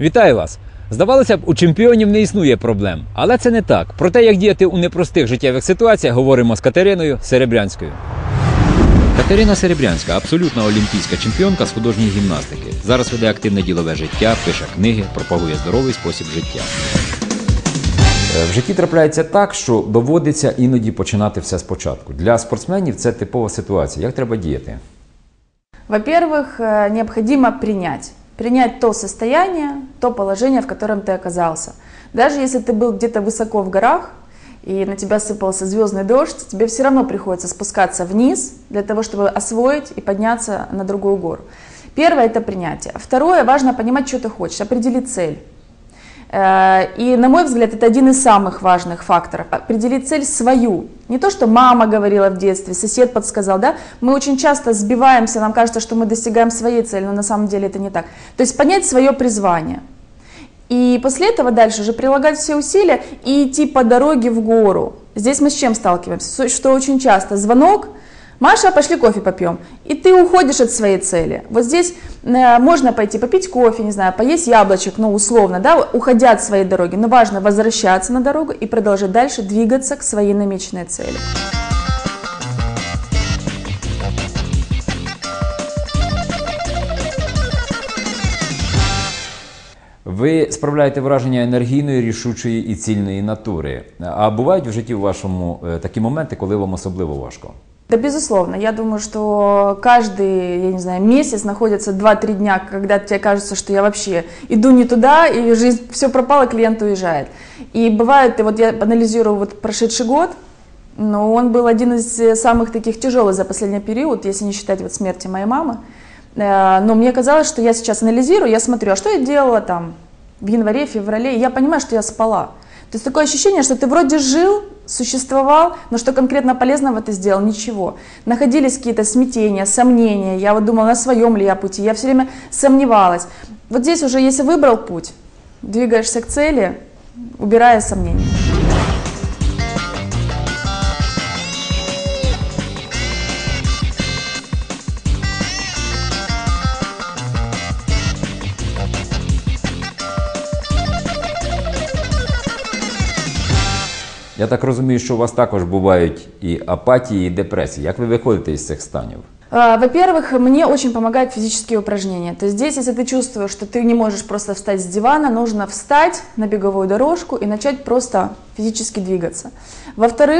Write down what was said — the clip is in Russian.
Вітаю вас! Здавалося б, у чемпіонів не існує проблем, але це не так. Про те, як діяти у непростих життєвих ситуаціях, говоримо з Катериною Серебрянською. Катерина Серебрянська абсолютна олімпійська чемпіонка з художньої гімнастики. Зараз веде активне ділове життя, пише книги, пропагує здоровий спосіб життя. Е, В житті трапляється так, що доводиться іноді починати все спочатку. Для спортсменів це типова ситуація. Як треба діяти? Во-первых, э, необходимо принять. Принять то состояние, то положение, в котором ты оказался. Даже если ты был где-то высоко в горах, и на тебя сыпался звездный дождь, тебе все равно приходится спускаться вниз для того, чтобы освоить и подняться на другую гору. Первое – это принятие. Второе – важно понимать, что ты хочешь, определить цель. Э, И, на мой взгляд, это один из самых важных факторов. Определить цель свою. Не то, что мама говорила в детстве, сосед подсказал, да? Мы очень часто сбиваемся, нам кажется, что мы достигаем своей цели, но на самом деле это не так. То есть понять свое призвание. И после этого дальше уже прилагать все усилия и идти по дороге в гору. Здесь мы с чем сталкиваемся? Что очень часто звонок, Маша, пошли кофе попьем. И ты уходишь от своей цели. Вот здесь э, можно пойти попить кофе, не знаю, поесть яблочек, ну условно, да, уходя от своей дороги. Но важно возвращаться на дорогу и продолжать дальше двигаться к своей намеченной цели. Ви справляєте враження енергійної, рішучої і цільної натури. А бувають в житті вашому е, такі моменти, коли вам особливо важко? Да, безусловно. Я думаю, что каждый, я не знаю, месяц находится 2-3 дня, когда тебе кажется, что я вообще иду не туда, и жизнь, все пропало, клиент уезжает. И бывает, и вот я анализирую вот прошедший год, но он был один из э, самых таких тяжелых за последний период, если не считать вот смерти моей мамы. Э, Но мне казалось, что я сейчас анализирую, я смотрю, а что я делала там в январе, феврале, и я понимаю, что я спала. То есть такое ощущение, что ты вроде жил, существовал, но что конкретно полезного ты сделал? Ничего. Находились какие-то смятения, сомнения. Я вот думала, на своем ли я пути. Я все время сомневалась. Вот здесь уже, если выбрал путь, двигаешься к цели, убирая сомнения. Я так розумію, що у вас також бувають і апатії, і депресії. Як ви виходите із цих станів? А, Во-первых, мне очень помогают физические упражнения. То есть здесь, если ты чувствуешь, что ты не можешь просто встать с дивана, нужно встать на беговую дорожку и начать просто физически двигаться. Во-вторых,